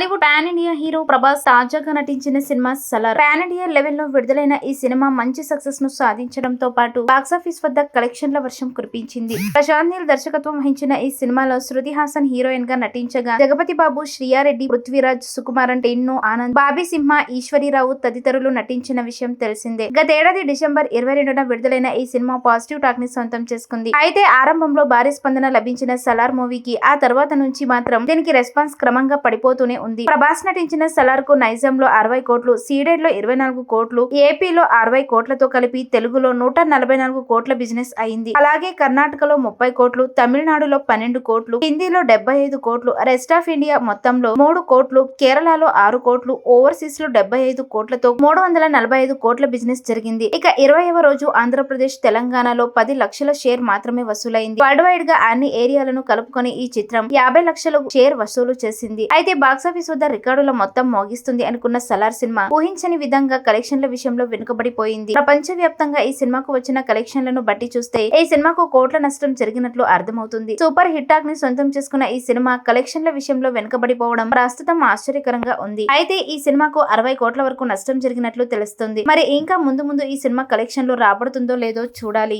Tollywood pan India hero Prabhas తాజాగా నటించిన cinema Salaar. Pan India లెవెల్లో విడుదలైన ఈ సినిమా మంచి సక్సెస్ను సాధించడంతో పాటు బాక్సాఫీస్ వద్ద కలెక్షన్ల వర్షం కురిపించింది. ప్రశాంత్ నీల్ దర్శకత్వం వహించిన ఈ సినిమాలో శృతి హాసన్ హీరోయిన్గా నటించగా జగపతి బాబు శ్రీయారెడ్డి పృథ్వీరాజ్ సుకుమారన్ టెన్ను ఆనంద్ బాబీ సింహ ఈశ్వరీరావు తదితరులు నటించిన విషయం తెలిసిందే. గతేడాది డిసెంబర్ ఇరవై రెండున విడుదలైన ఈ సినిమా పాజిటివ్ టాక్ని సొంతం చేసుకుంది. అయితే ఆరంభంలో భారీ స్పందన లభించిన సలార్ మూవీకి ఆ తర్వాత నుంచి మాత్రం దీనికి రెస్పాన్స్ క్రమంగా పడిపోతూనే ఉంది. ప్రభాస్ నటించిన సలార్కు నైజంలో అరవై కోట్లు సీడెడ్లో ఇరవై నాలుగు కోట్లు ఏపీలో అరవై కోట్లతో కలిపి తెలుగులో నూట నలభై నాలుగు కోట్ల బిజినెస్ అయింది. అలాగే కర్ణాటకలో ముప్పై కోట్లు తమిళనాడులో పన్నెండు కోట్లు హిందీలో డెబ్బై ఐదు కోట్లు రెస్ట్ ఆఫ్ ఇండియా మొత్తంలో మూడు కోట్లు కేరళలో ఆరు కోట్లు ఓవర్సీస్లో డెబ్బై ఐదు కోట్లతో మూడు వందల నలభై ఐదు కోట్ల బిజినెస్ జరిగింది. ఇక ఇరవైవ రోజు ఆంధ్రప్రదేశ్ తెలంగాణలో పది లక్షల షేర్ మాత్రమే వసూలైంది. వరల్డ్ వైడ్గా అన్ని ఏరియాలను కలుపుకొని ఈ చిత్రం యాభై లక్షల షేర్ వసూలు చేసింది. అయితే బాక్సాఫీస్ వద్ద రికార్డుల మొత్తం మోగిస్తుంది అనుకున్న సలార్ సినిమా ఊహించని విధంగా కలెక్షన్ల విషయంలో వెనుకబడిపోయింది. ప్రపంచ వ్యాప్తంగా ఈ సినిమాకు వచ్చిన కలెక్షన్లను బట్టి చూస్తే ఈ సినిమాకు కోట్ల నష్టం జరిగినట్లు అర్థమవుతుంది. సూపర్ హిట్టాక్ని సొంతం చేసుకున్న ఈ సినిమా కలెక్షన్ల విషయంలో వెనుకబడిపోవడం ప్రస్తుతం ఆశ్చర్యకరంగా ఉంది. అయితే ఈ సినిమాకు అరవై కోట్ల వరకు నష్టం జరిగినట్లు తెలుస్తుంది. మరి ఇంకా ముందు ముందు ఈ సినిమా కలెక్షన్లు రాబడుతుందో లేదో చూడాలి.